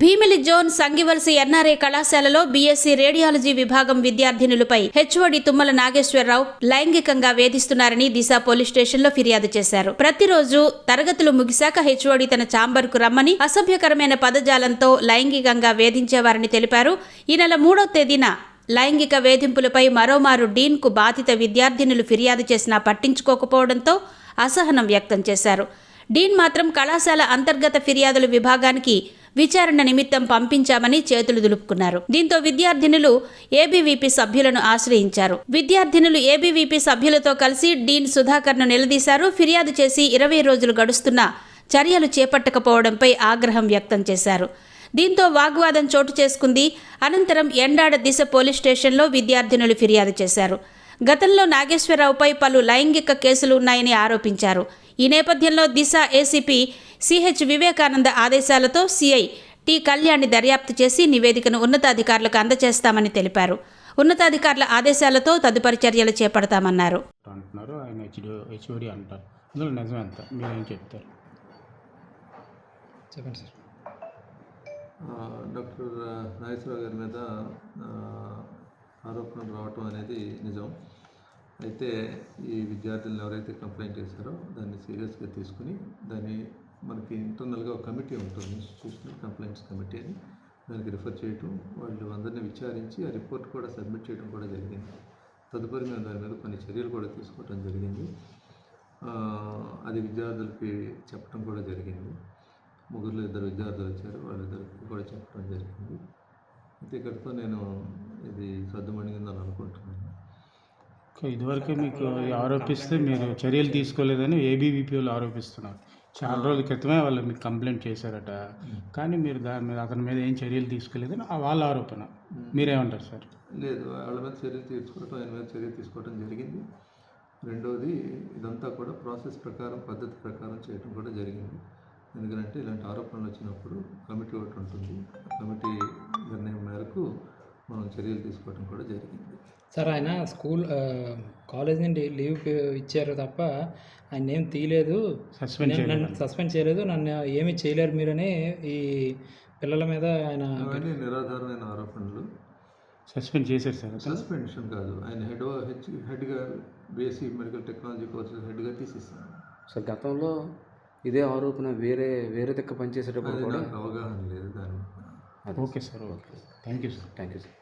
Bheemili zone సంగివలసి NRA కళాశాలలో BSc radiology విభాగం విద్యార్థినులపై హెచ్ఓడి తుమ్మల నాగేశ్వరరావు లైంగికంగా వేధిస్తున్నారని దిశ పోలీస్ స్టేషన్లో ఫిర్యాదు చేశారు. ప్రతిరోజు తరగతులు ముగిశాక హెచ్ఓడి తన ఛాంబర్కు రమ్మని అసభ్యకరమైన పదజాలంతో లైంగికంగా వేధించేవారని తెలిపారు. ఈ నెల మూడో తేదీన లైంగిక వేధింపులపై మరోమారు డీన్కు బాధిత విద్యార్థినులు ఫిర్యాదు చేసినా పట్టించుకోకపోవడంతో అసహనం వ్యక్తం చేశారు. డీన్ మాత్రం కళాశాల అంతర్గత ఫిర్యాదుల విభాగానికి విచారణ నిమిత్తం పంపించామని చేతులు దులుపుకున్నారు. దీంతో విద్యార్థినులు ఏబీవీపీ సభ్యులను ఆశ్రయించారు. విద్యార్థినులు ఏబీవీపీ సభ్యులతో కలిసి డీన్ సుధాకర్ను నిలదీశారు. ఫిర్యాదు చేసి ఇరవై రోజులు గడుస్తున్నా చర్యలు చేపట్టకపోవడంపై ఆగ్రహం వ్యక్తం చేశారు. దీంతో వాగ్వాదం చోటు చేసుకుంది. అనంతరం ఎండాడ దిశ పోలీస్ స్టేషన్లో విద్యార్థినులు ఫిర్యాదు చేశారు. గతంలో నాగేశ్వరరావుపై పలు లైంగిక కేసులు ఉన్నాయని ఆరోపించారు. ఈ నేపథ్యంలో దిశ ఏసీపీ సిహెచ్ వివేకానంద ఆదేశాలతో సిఐ టి కళ్యాణి దర్యాప్తు చేసి నివేదికను ఉన్నతాధికారులకు అందజేస్తామని తెలిపారు. ఉన్నతాధికారుల ఆదేశాలతో తదుపరి చర్యలు చేపడతామన్నారు. అంటున్నారు. ఆయన హెచ్డి హెచ్ఓడి అంటారు. అందులో నిజం ఎంత? మీరేం చెప్తారు? చెప్పండి సార్. ఆ, డాక్టర్ నాగేశ్వరరావు గారి మీద ఆరోపణలు రావటం అనేది నిజం. అయితే ఈ విద్యార్థులను ఎవరైతే కంప్లైంట్ చేశారో దాన్ని సీరియస్గా తీసుకుని దాన్ని మనకి ఇంటర్నల్గా ఒక కమిటీ ఉంటుంది ఇన్స్టిట్యూషనల్ కంప్లైంట్స్ కమిటీ అని దానికి రిఫర్ చేయటం వాళ్ళు అందరినీ విచారించి ఆ రిపోర్ట్ కూడా సబ్మిట్ చేయడం కూడా జరిగింది. తదుపరి మేము దాని మీద కొన్ని చర్యలు కూడా తీసుకోవడం జరిగింది. అది విద్యార్థులకి చెప్పడం కూడా జరిగింది. ముగ్గురులో ఇద్దరు విద్యార్థులు వచ్చారు వాళ్ళిద్దరికి కూడా చెప్పడం జరిగింది. అయితే ఇక్కడితో నేను ఇది సర్దుమణిగిందని అనుకుంటున్నాను. ఇదివరకు మీకు ఆరోపిస్తే మీరు చర్యలు తీసుకోలేదని ఏబీవీపీ వాళ్ళు ఆరోపిస్తున్నారు. చాలా రోజుల క్రితమే వాళ్ళు మీకు కంప్లైంట్ చేశారట. కానీ మీరు దాని మీద అతని మీద ఏం చర్యలు తీసుకోలేదని ఆ వాళ్ళ ఆరోపణ. మీరేమంటారు సార్? లేదు వాళ్ళ మీద చర్యలు తీసుకోవటం ఆయన మీద చర్య తీసుకోవడం జరిగింది. రెండవది ఇదంతా కూడా ప్రాసెస్ ప్రకారం పద్ధతి ప్రకారం చేయడం కూడా జరిగింది. ఎందుకంటే ఇలాంటి ఆరోపణలు వచ్చినప్పుడు కమిటీ ఒకటి ఉంటుంది. కమిటీ నిర్ణయం మేరకు మనం చర్యలు తీసుకోవడం కూడా జరిగింది. సార్ ఆయన స్కూల్ కాలేజ్ నుండి లీవ్ పే- ఇచ్చారు తప్ప ఆయన ఏం తీయలేదు. సస్పెండ్ నేను- నన్ను సస్పెండ్ చేయలేదు. నన్ను ఏమీ చేయలేరు మీరని ఈ పిల్లల మీద ఆయన అవన్నీ నిరాధారమైన ఆరోపణలు. సస్పెండ్ చేశారు సార్. సస్పెన్షన్ కాదు. ఆయన హెడ్ హెచ్ హెడ్గా బీఎస్సీ మెడికల్ టెక్నాలజీ కోర్సెస్ హెడ్గా తీసేసాను సార్ గతంలో ఇదే ఆరోపణ వేరే వేరే దగ్గర పనిచేసేటప్పుడు కూడా నాకు అవగాహన లేదు దాని okay sir okay. Thank you sir. Thank you sir.